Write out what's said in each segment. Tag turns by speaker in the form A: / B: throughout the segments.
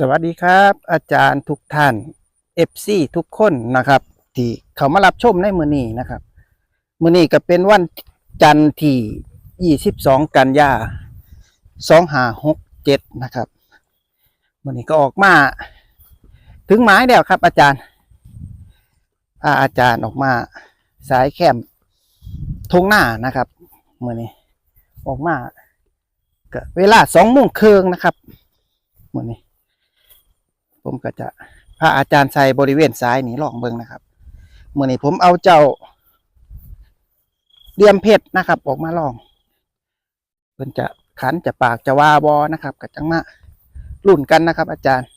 A: สวัสดีครับ อาจารย์ทุกท่าน FC ทุกคนนะครับ ที่เขามารับชมในมือนี้นะครับ มือนี้ก็เป็นวันจันทร์ที่22 กันยา2567 นะครับมือนี้ก็ออกมา ถึงหมายแล้วครับ อาจารย์พาอาจารย์ออกมาสายแคมทงหน้านะครับมือนี้ออกมาก็เวลาสองโมงครึ่งนะครับมือนี้ ผมก็จะพาอาจารย์ใส่บริเวณซ้ายนี้ลองเบิ่งนะครับเมื่อนี้ผมเอาเจ้าเดียมเพชรนะครับ ออกมาลองเพิ่นจะขันจะปากจะว่าบอนะครับกับจังมาลุ่นกันนะครับ อาจารย์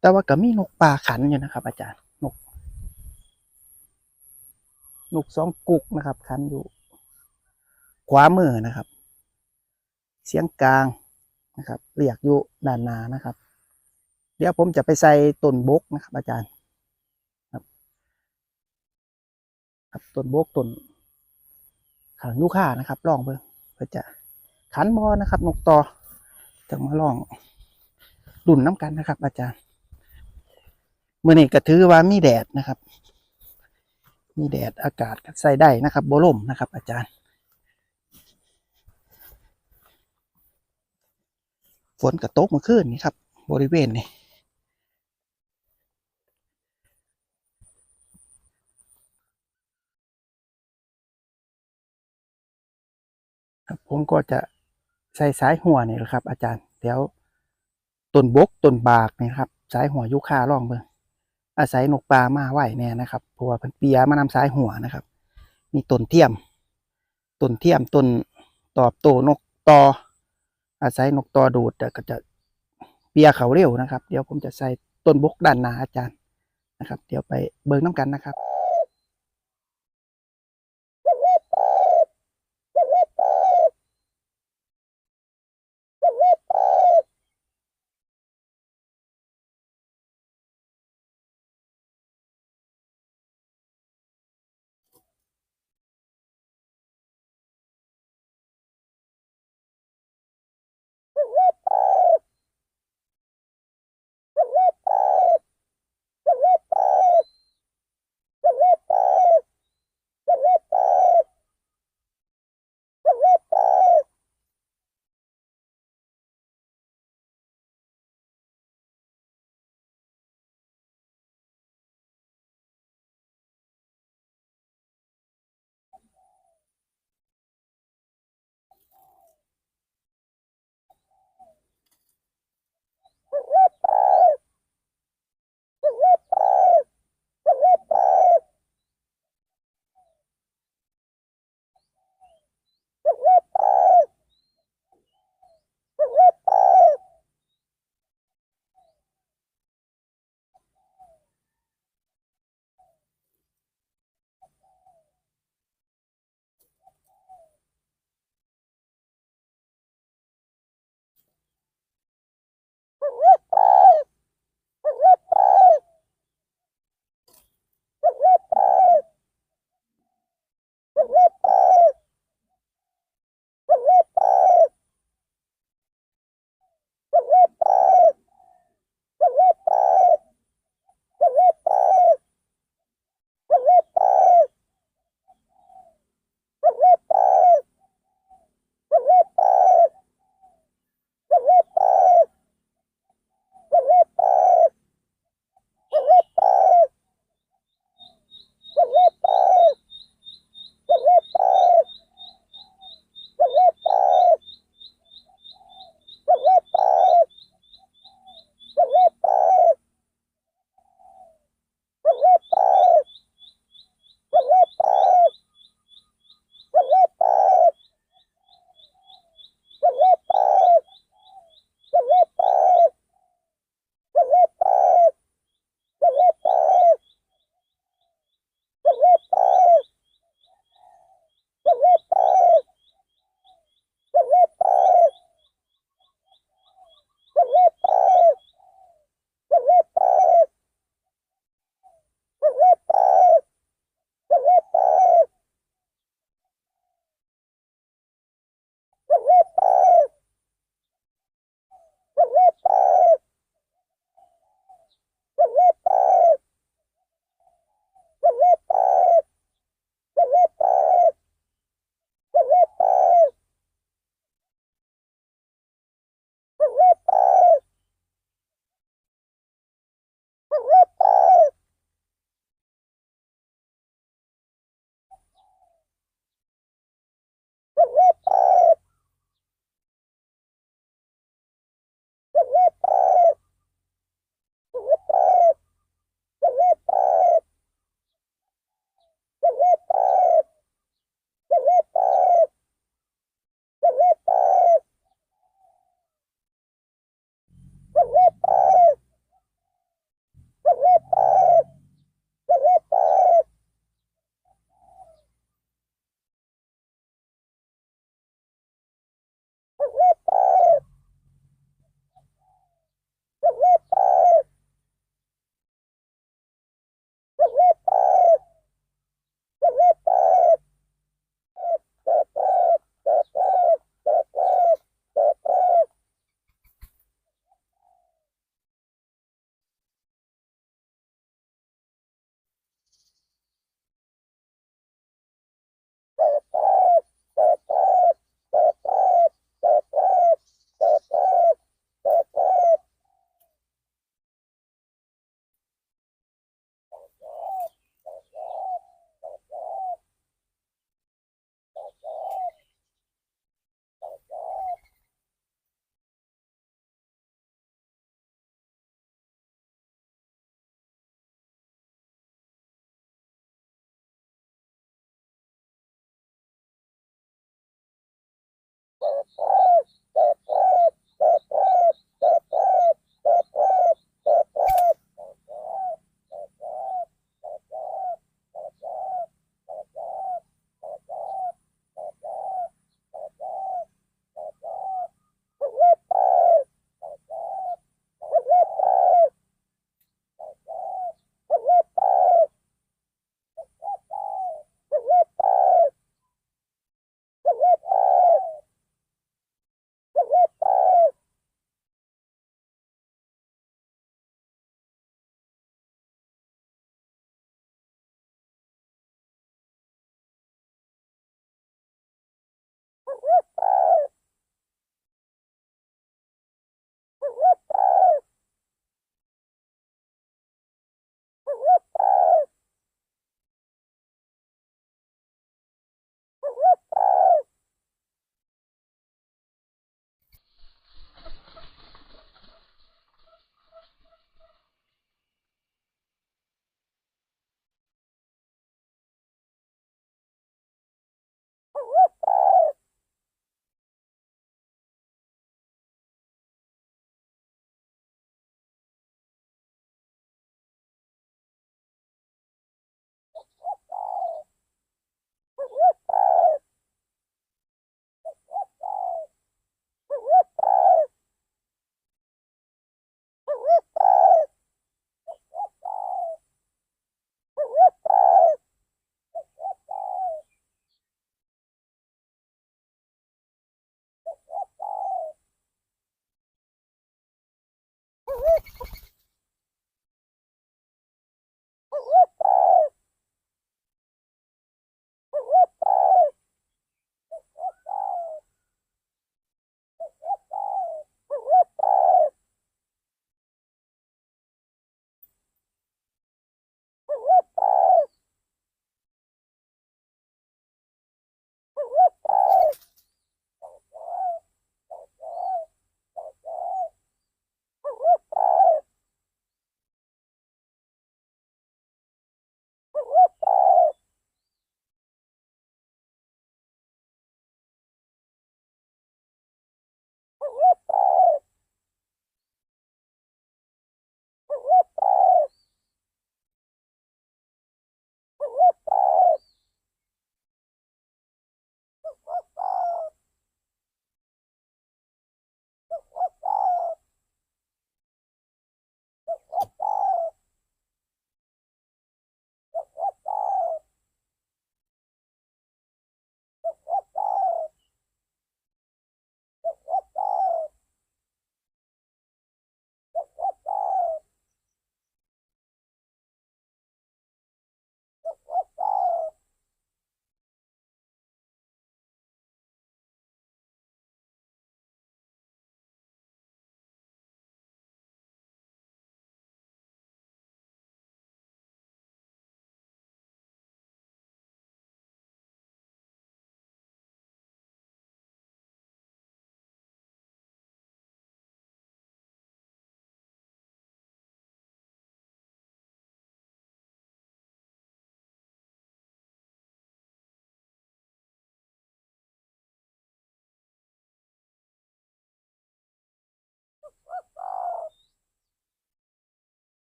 A: แต่ว่าก็มีนกป่าขันอยู่นะครับ อาจารย์นกนกสองกุกนะครับขันอยู่ขวามือนะครับ เสียงกลาง นะครับเรียกอยู่ด้านหน้านะครับ เดี๋ยวผมจะไปใส่ต้นบกนะครับ อาจารย์ครับครับต้นบกต้นขางยูค่านะครับลองเบิ่งเพื่อจะขันบอนะครับ นกต่อจะมาลองดุนน้ำกันนะครับ อาจารย์เมื่อนี้ก็ถือว่ามีแดดนะครับ มีแดดอากาศใส่ได้นะครับโบลมนะครับ อาจารย์ ฝนกระตกมาขึ้นนี่ครับ บริเวณนี้ครับผมก็จะใส่สายหัวนี่แหละครับ อาจารย์เดี๋ยวต้นบกต้นบากนี่ครับ สายหัวยุค่าล่องเบิ่งอาศัยนกปลามาไหวแน่นะครับเพราะว่าเพิ่นเปียมานำสายหัวนะครับ มีต้นเทียมต้นเทียมต้นตอบโตนกตอ อาศัยนกตอดูดก็จะเปียเขาเร็วนะครับ เดี๋ยวผมจะใส่ต้นบกด้านหน้าอาจารย์นะครับ เดี๋ยวไปเบิ่งน้ำกันนะครับ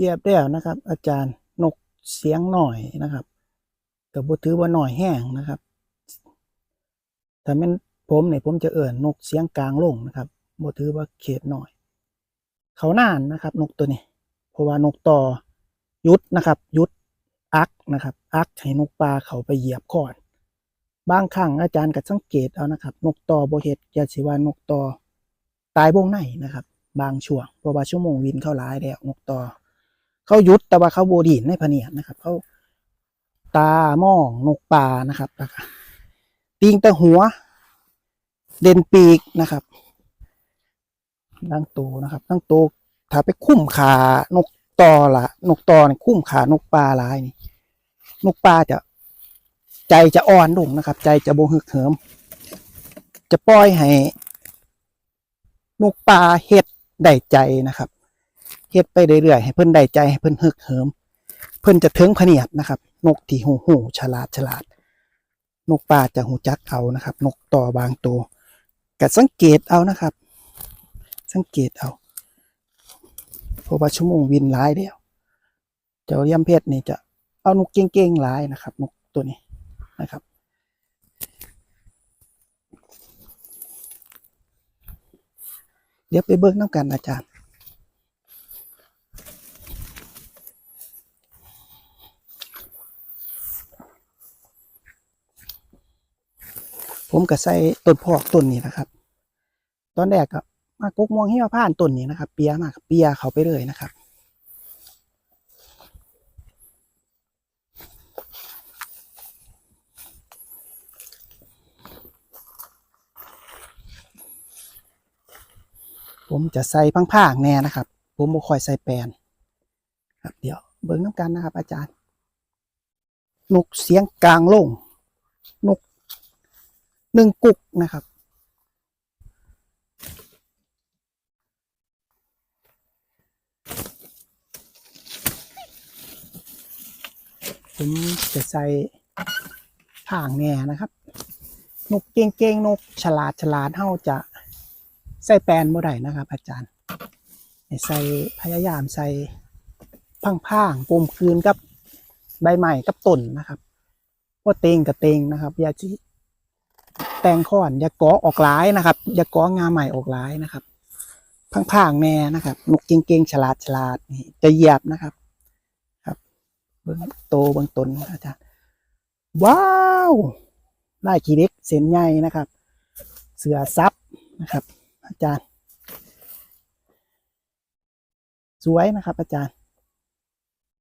B: เยี
A: ยบแล้วนะครับ อาจารย์นกเสียงหน่อยนะครับกับบถือว่าหน่อยแห้งนะครับถ้าเป็นผมเนี่ยผมจะเอิ่นนกเสียงกลางลงนะครับบถือว่าเขตหน่อย เขาน่านนะครับ นกตัวนี้ เพราะว่านกต่อยุดนะครับยุดอักนะครับ อักให้นกปลาเขาไปเหยียบก่อนบางครั้งอาจารย์ก็สังเกตเอานะครับ นกต่อโบเฮ็ดยาสิวานกต่อตายวงในนะครับ บางช่วงเพราะว่าชั่วโมงวินเข้าร้ายแล้วนกต่อ เขาหยุดแต่ว่าเขาโบดีนในพเนียดนะครับ เขาตามองนกป่านะครับติงแต่หัว เด่นปีกนะครับตั้งโตนะครับตั้งโตถ้าไปคุ้มขานกต่อละนกต่อนี่คุ้มขานกป่าลายนี่ นกป่าจะใจจะอ่อนลงนะครับ ใจจะโบฮึกเหิม จะปล่อยให้นกป่าเฮ็ดได้ใจนะครับ เฮ็ดไปเรื่อยๆให้เพิ่นได้ใจให้เพิ่นฮึกเหิม เพิ่นจะถึงพเนียดนะครับ นกที่หูหูฉลาดฉลาด นกป่าจะหูจักเอานะครับ นกต่อบางตัวก็สังเกตเอานะครับ สังเกตเอาเพราะว่าชั่วโมงวินหลายเดียวเจ้าเลี่ยมเพชรนี่จะเอานกเก่งๆหลายนะครับ นกตัวนี้นะครับเดี๋ยวไปเบิ่งน้ำกันอาจารย์ ผมก็ใส่ต้นพอกต้นนี้นะครับ ตอนแรกก็มากกมวงเหี่ยผ่านต้นนี้นะครับ เปียมากเปียเขาไปเลยนะครับผมจะใส่พังๆแน่นะครับ ผมบ่ค่อยใส่แปลนครับ เดี๋ยวเบิ่งน้ำกันนะครับ อาจารย์ นกเสียงกลางลง หนึ่งกุกนะครับ ผมจะใส่ผางแหน่นะครับ นกเก่งๆนกฉลาดฉลาดเฮาจะใส่แปลนบ่ได้นะครับ อาจารย์ใส่พยายามใส่พังๆปมคืนกับใบใหม่กับต้นนะครับพวกเตงกับเตงนะครับ อย่าจิ แตงค้อนอย่าก้อออกร้ายนะครับ อย่าก้องาใหม่ออกร้ายนะครับพังๆแน่นะครับนกเก่งๆฉลาดฉลาดนี่จะเหยียบนะครับ ครับเบิ้งโตเบิ้งต้นอาจารย์ว้าวลายขีเล็กเส้นใหญ่นะครับ เสือซับนะครับ อาจารย์ สวยนะครับ อาจารย์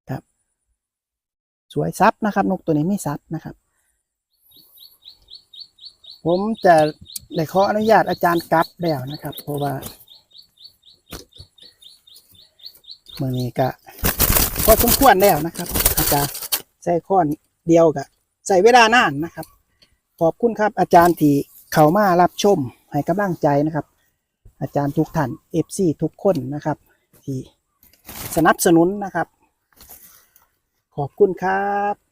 A: ครับ สวยซับนะครับ นกตัวนี้ไม่ซับนะครับ ผมจะได้ขออนุญาตอาจารย์กลับแล้วนะครับ เพราะว่าเมื่อนี้ก็พอสมควรแล้วนะครับ อาจารย์ใส่ข้อนเดียวกับใส่เวลานานนะครับ ขอบคุณครับ อาจารย์ที่เข้ามารับชมให้กำลังใจนะครับ อาจารย์ทุกท่านเอฟซีทุกคนนะครับ ที่สนับสนุนนะครับ ขอบคุณครับ